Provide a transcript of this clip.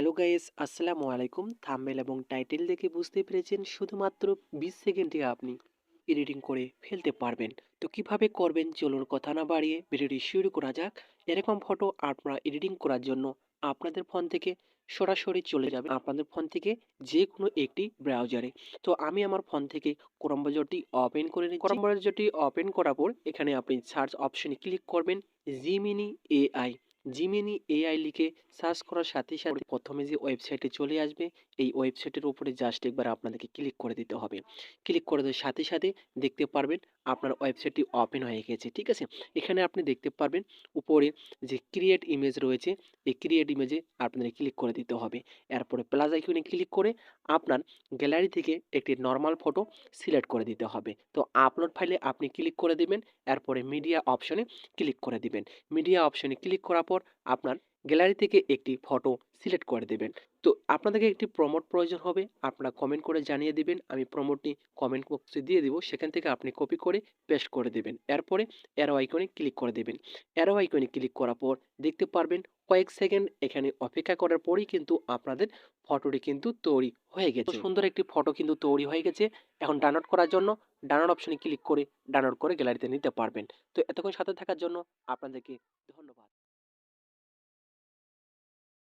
Hello guys, আসসালামু আলাইকুম। Thumbnail এবং টাইটেল দেখে বুঝতে পেরেছেন শুধুমাত্র বিশ সেকেন্ডে আপনি এডিটিং করে ফেলতে পারবেন। তো কীভাবে করবেন চলুন কথা না বাড়িয়ে ভিডিওটি শুরু করা যাক। এরকম ফটো আপনারা এডিটিং করার জন্য আপনাদের ফোন থেকে সরাসরি চলে যাবে আপনাদের ফোন থেকে যে কোনো একটি ব্রাউজারে। তো আমি আমার ফোন থেকে ক্রোম ব্রাউজারটি ওপেন করে নিই ক্রোম ব্রাউজারটি ওপেন করার পর এখানে আপনি সার্চ অপশনে ক্লিক করবেন জিমিনি এআই জিমিনি এআই লিখে সার্চ করার সাথে সাথে প্রথমে যে ওয়েবসাইটে চলে আসবে, এই ওয়েবসাইটের উপরে জাস্ট একবার আপনাদেরকে ক্লিক করে দিতে হবে। ক্লিক করে দেওয়ার সাথে সাথে দেখতে পারবেন আপনার ওয়েবসাইটটি ওপেন হয়ে গেছে, ঠিক আছে? এখানে আপনি দেখতে পারবেন উপরে যে ক্রিয়েট ইমেজ রয়েছে, এই ক্রিয়েট ইমেজে আপনাদের ক্লিক করে দিতে হবে। এরপরে প্লাস আইকনে ক্লিক করে আপনার গ্যালারি থেকে একটি নর্মাল ফটো সিলেক্ট করে দিতে হবে। তো আপলোড ফাইলে আপনি ক্লিক করে দিবেন, এরপরে মিডিয়া অপশনে ক্লিক করে দিবেন। মিডিয়া অপশনে ক্লিক করার পর আপনার গ্যালারি থেকে একটি ফটো সিলেক্ট করে দেবেন। তো আপনাদেরকে একটি প্রমোট প্রয়োজন হবে আপনারা কমেন্ট করে জানিয়ে দিবেন আমি প্রমোটটি কমেন্ট বক্সে দিয়ে দিব সেখান থেকে আপনি কপি করে পেস্ট করে দেবেন। এরপরে অ্যারো আইকনে ক্লিক করে দেবেন। অ্যারো আইকনে ক্লিক করার পর দেখতে পারবেন কয়েক সেকেন্ড এখানে অপেক্ষা করার পরই কিন্তু আপনাদের ফটোটি কিন্তু তৈরি হয়ে গেছে। সুন্দর একটি ফটো কিন্তু তৈরি হয়ে গেছে। এখন ডাউনলোড করার জন্য ডাউনলোড অপশনে ক্লিক করে ডাউনলোড করে গ্যালারিতে নিতে পারবেন। তো এতক্ষণ সাথে থাকার জন্য আপনাদেরকে ধন্যবাদ।